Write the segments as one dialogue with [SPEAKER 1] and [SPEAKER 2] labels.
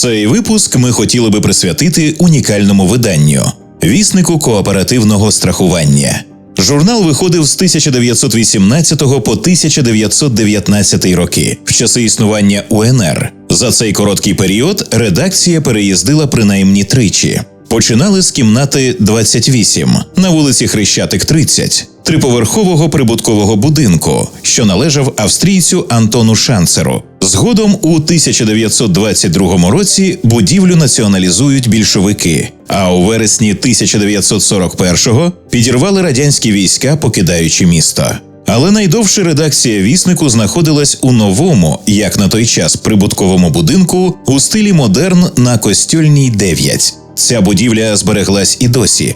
[SPEAKER 1] Цей випуск ми хотіли би присвятити унікальному виданню віснику кооперативного страхування. Журнал виходив з 1918 по 1919 роки в часи існування УНР. За цей короткий період редакція переїздила принаймні тричі. Починали з кімнати 28 на вулиці Хрещатик 30, триповерхового прибуткового будинку, що належав австрійцю Антону Шанцеру. Згодом у 1922 році будівлю націоналізують більшовики. А у вересні 1941-го підірвали радянські війська, покидаючи місто. Але найдовше редакція віснику знаходилась у новому, як на той час, прибутковому будинку у стилі модерн на Костюльній 9. Ця будівля збереглась і досі.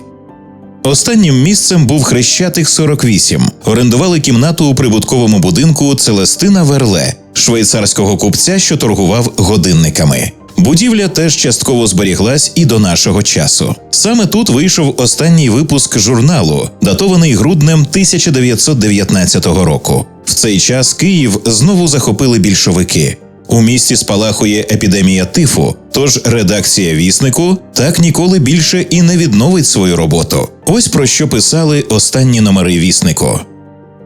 [SPEAKER 1] Останнім місцем був Хрещатик 48. Орендували кімнату у прибутковому будинку Целестина Верле, швейцарського купця, що торгував годинниками. Будівля теж частково зберіглась і до нашого часу. Саме тут вийшов останній випуск журналу, датований груднем 1919 року. В цей час Київ знову захопили більшовики. У місті спалахує епідемія тифу, тож редакція віснику так ніколи більше і не відновить свою роботу. Ось про що писали останні номери віснику.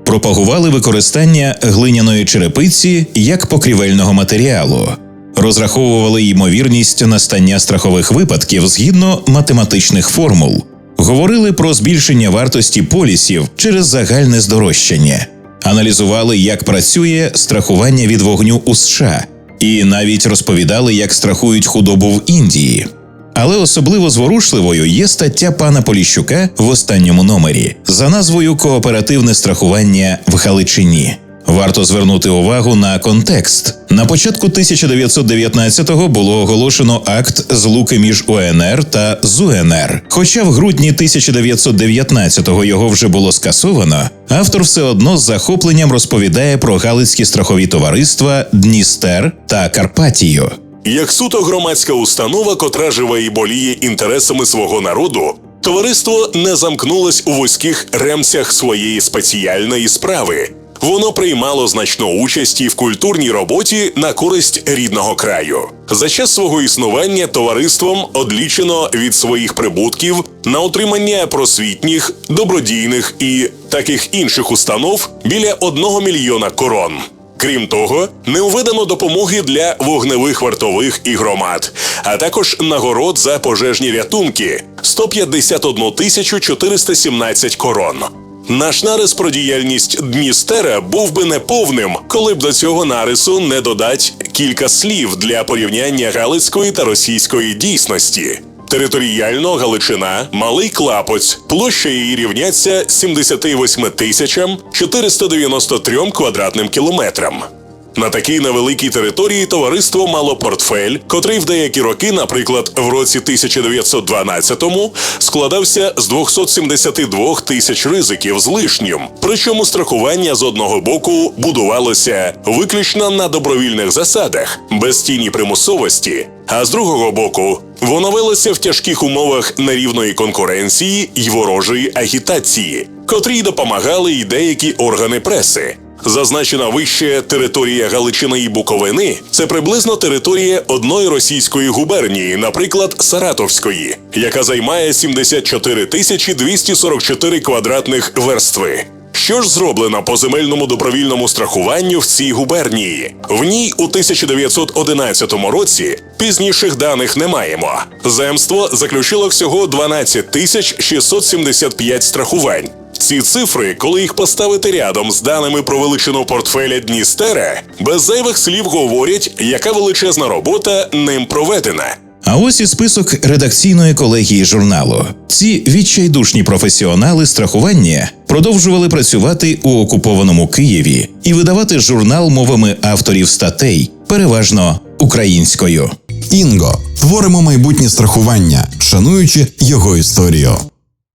[SPEAKER 1] Пропагували використання глиняної черепиці як покрівельного матеріалу, розраховували ймовірність настання страхових випадків згідно математичних формул, говорили про збільшення вартості полісів через загальне здорожчання, аналізували, як працює страхування від вогню у США, і навіть розповідали, як страхують худобу в Індії. Але особливо зворушливою є стаття пана Поліщука в останньому номері за назвою Кооперативне страхування в Галичині. Варто звернути увагу на контекст. На початку 1919-го було оголошено акт злуки між УНР та ЗУНР. Хоча в грудні 1919-го його вже було скасовано, автор все одно з захопленням розповідає про галицькі страхові товариства Дністер та Карпатію.
[SPEAKER 2] Як суто громадська установа, котра живе і боліє інтересами свого народу, товариство не замкнулось у вузьких ремцях своєї спеціальної справи. Воно приймало значну участь і в культурній роботі на користь рідного краю. За час свого існування товариством одлічено від своїх прибутків на утримання просвітніх, добродійних і таких інших установ біля одного мільйона корон. Крім того, не введено допомоги для вогневих вартових і громад, а також нагород за пожежні рятунки 151 тисячу 417 корон. Наш нарис про діяльність Дністера був би неповним, коли б до цього нарису не додать кілька слів для порівняння галицької та російської дійсності. Територіально Галичина, Малий Клапоць, площа її рівняться 78 тисячам 493 квадратним кілометрам. На такій невеликій території товариство мало портфель, котрий в деякі роки, наприклад, в році 1912-му, складався з 272 тисяч ризиків з лишнім. Причому страхування з одного боку будувалося виключно на добровільних засадах, без тіні примусовості. А з другого боку, воно велося в тяжких умовах нерівної конкуренції й ворожої агітації, котрій допомагали й деякі органи преси. Зазначена вище територія Галичини і Буковини це приблизно територія одної російської губернії, наприклад, Саратовської, яка займає 74 тисячі 244 квадратних верстви. Що ж зроблено по земельному добровільному страхуванню в цій губернії? В ній у 1911 році пізніших даних не маємо. Земство заключило всього 12 тисяч 675 страхувань. Ці цифри, коли їх поставити рядом з даними про величину портфеля Дністера, без зайвих слів говорять, яка величезна робота ним проведена.
[SPEAKER 1] А ось і список редакційної колегії журналу. Ці відчайдушні професіонали страхування продовжували працювати у окупованому Києві і видавати журнал мовами авторів статей, переважно українською.
[SPEAKER 3] Інго творимо майбутнє страхування, шануючи його історію.